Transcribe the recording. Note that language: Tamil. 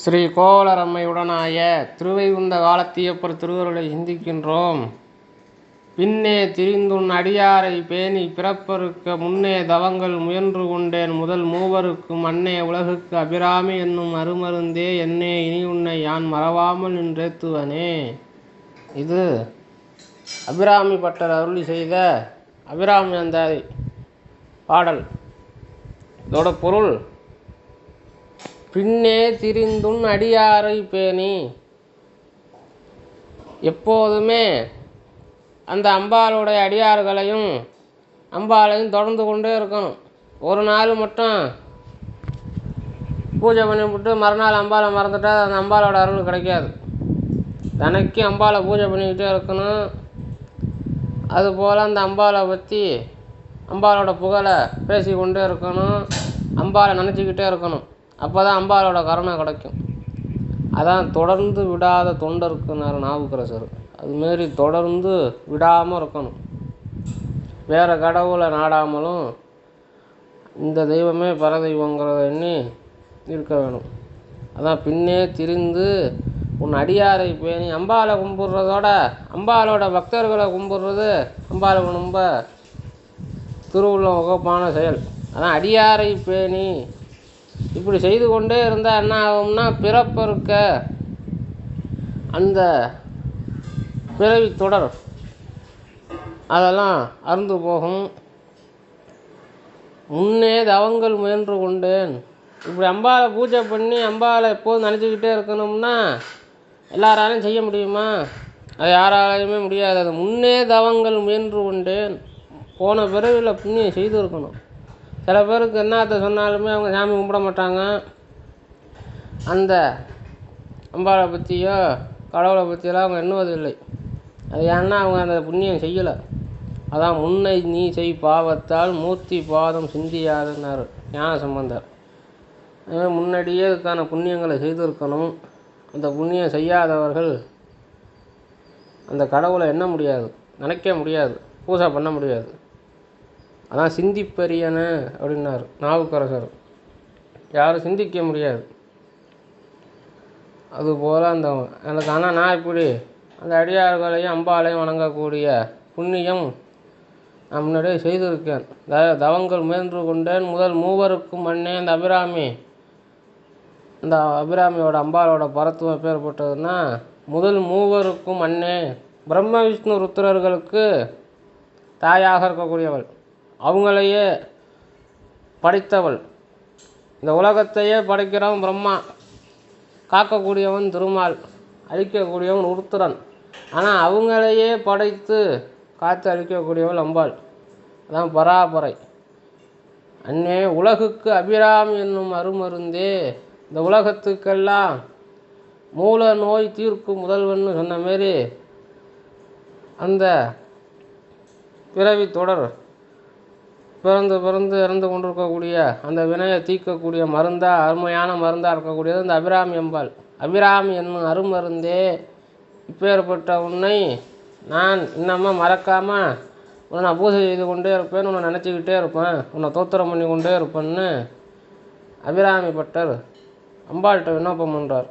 ஸ்ரீ கோலரம்மையுடனாய திருவைகுந்த காலத்தியப்பர் திருவருளை சிந்திக்கின்றோம். பின்னே திரிந்துன் அடியாரைப் பேணி பிறப்பருக்க முன்னே தவங்கள் முயன்று கொண்டேன் முதல் மூவருக்கும் அன்னே உலகுக்கு அபிராமி என்னும் அருமருந்தே என்னே இனி உன்னை யான் மறவாமல் நின்றேத்துவனே. இது அபிராமி பட்டர் அருளி செய்த அபிராமி அந்த பாடல். இதோட பொருள் பின்னே திரிந்துன் அடியாரை பேணி எப்போதுமே அந்த அம்பாளுடைய அடியார்களையும் அம்பாளையும் தொடர்ந்து கொண்டே இருக்கணும். ஒரு நாள் மட்டும் பூஜை பண்ணிவிட்டு மறுநாள் அம்பாளை மறந்துட்டா அந்த அம்பாளோட அருள் கிடைக்காது. தினைக்கும் அம்பாளை பூஜை பண்ணிக்கிட்டே இருக்கணும். அதுபோல் அந்த அம்பாளை பற்றி அம்பாளோட புகழை பேசிக்கொண்டே இருக்கணும். அம்பாளை நினச்சிக்கிட்டே இருக்கணும். அப்போ தான் அம்பாளோட கருணை கிடைக்கும். அதான் தொடர்ந்து விடாத தொண்டர்க்குன்னாரு நாவுக்கரசர். அதுமாரி தொடர்ந்து விடாமல் இருக்கணும். வேறு கடவுளை நாடாமலும் இந்த தெய்வமே பரதெய்வங்கிறத எண்ணி இருக்க வேணும். அதான் பின்னே திரிந்து உன் அடியாரை பேணி அம்பாளை கும்பிட்றதோட அம்பாலோட பக்தர்களை கும்பிட்றது அம்பாளுக்கு ரொம்ப திருவுள்ள உகப்பான செயல். அதான் அடியாரை பேணி இப்படி செய்து கொண்டே இருந்தால் என்ன ஆகும்னா பிறப்பிருக்க அந்த பிறவி தொடர் அதெல்லாம் அறுந்து போகும். முன்னே தவங்கள் முயன்று கொண்டேன். இப்படி அம்பாவை பூஜை பண்ணி அம்பாவை எப்போதும் நினச்சிக்கிட்டே இருக்கணும்னா எல்லாராலையும் செய்ய முடியுமா? அது யாராலையுமே முடியாது. அது முன்னே தவங்கள் முயன்று கொண்டேன். போன பிறவியில் புண்ணியம் செய்திருக்கணும். சில பேருக்கு என்னத்த சொன்னாலுமே அவங்க சாமி கும்பிட மாட்டாங்க. அந்த அம்பாளை பற்றியோ கடவுளை பற்றியெல்லாம் அவங்க எண்ணுவதில்லை. அது ஏன்னா அவங்க அந்த புண்ணியம் செய்யலை. அதான் முன்னை நீ செய் பாவத்தால் மூர்த்தி பாதம் சிந்தியாதுன்னார் ஞான சம்பந்தர் அதுமாதிரி முன்னாடியே அதுக்கான புண்ணியங்களை செய்திருக்கணும். அந்த புண்ணியம் செய்யாதவர்கள் அந்த கடவுளை எண்ண முடியாது. நினைக்க முடியாது. பூஜை பண்ண முடியாது. அதான் சிந்திப்பரியன அப்படின்னார் நாவுக்கரசர். யாரும் சிந்திக்க முடியாது. அதுபோல் அந்த எனக்கு ஆனால் நான் இப்படி அந்த அடியார்களையும் அம்பாளையும் வணங்கக்கூடிய புண்ணியம் நான் முன்னாடியே செய்திருக்கேன். த தவங்கள் முயன்று கொண்டேன் முதல் மூவருக்கும் மண்ணே அந்த அபிராமி அந்த அபிராமியோட அம்பாலோட பரத்துவம் எப்பேர்ப்பட்டதுன்னா முதல் மூவருக்கும் அண்ணே பிரம்ம விஷ்ணு ருத்ரர்களுக்கு தாயாக இருக்கக்கூடியவள். அவங்களையே படைத்தவள். இந்த உலகத்தையே படைக்கிறவன் பிரம்மா. காக்கக்கூடியவன் திருமால். அழிக்கக்கூடியவன் உருத்திரன். ஆனால் அவங்களையே படைத்து காத்து அழிக்கக்கூடியவள் அம்பாள். அதான் பராபரை. அன்னே உலகுக்கு அபிராம் என்னும் அருமருந்தே இந்த உலகத்துக்கெல்லாம் மூல நோய் தீர்க்கும் முதல்வன்னு சொன்ன மாரி அந்த பிறவி தொடர் பிறந்து பிறந்து இறந்து கொண்டிருக்கக்கூடிய அந்த வினையை தீர்க்கக்கூடிய மருந்தா அருமையான மருந்தாக இருக்கக்கூடியது இந்த அபிராமி அம்பாள். அபிராமி என்னும் அருமருந்தே இப்பேற்பட்ட உன்னை நான் இன்னமும் மறக்காமல் உன்னை நான் பூஜை செய்து கொண்டே இருப்பேன். உன்னை நினச்சிக்கிட்டே இருப்பேன். உன்னை தோத்திரம் பண்ணி கொண்டே இருப்பேன்னு அபிராமி பட்டர் அம்பாள்கிட்ட விண்ணப்பம் பண்ணுறார்.